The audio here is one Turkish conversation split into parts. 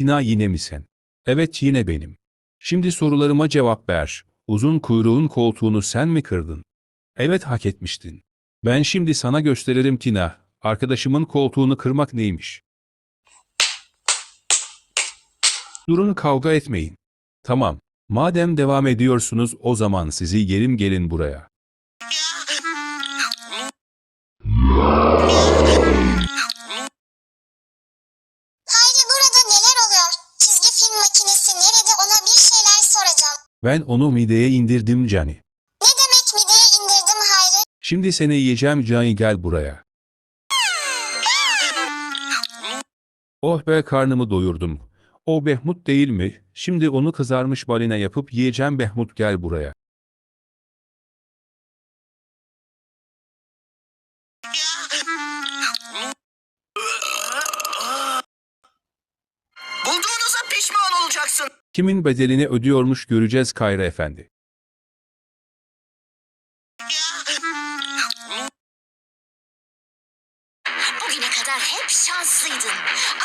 Tina yine mi sen? Evet yine benim. Şimdi sorularıma cevap ver. Uzun kuyruğun koltuğunu sen mi kırdın? Evet hak etmiştin. Ben şimdi sana gösteririm Tina. Arkadaşımın koltuğunu kırmak neymiş? Durun kavga etmeyin. Tamam. Madem devam ediyorsunuz o zaman sizi yerim gelin buraya. Ben onu mideye indirdim Cani. Ne demek mideye indirdim Hayri? Şimdi seni yiyeceğim Cani gel buraya. Oh be karnımı doyurdum. O Behmut değil mi? Şimdi onu kızarmış balina yapıp yiyeceğim Behmut gel buraya. Pişman olacaksın. Kimin bedelini ödüyormuş göreceğiz Kayra Efendi. Bugüne kadar hep şanslıydın.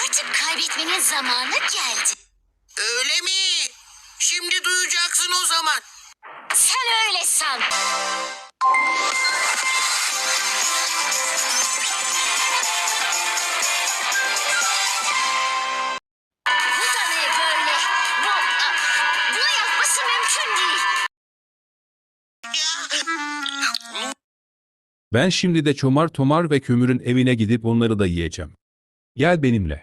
Artık kaybetmenin zamanı geldi. Öyle mi? Şimdi duyacaksın o zaman. Sen öyle san. Ben şimdi de çomar tomar ve kömürün evine gidip onları da yiyeceğim. Gel benimle.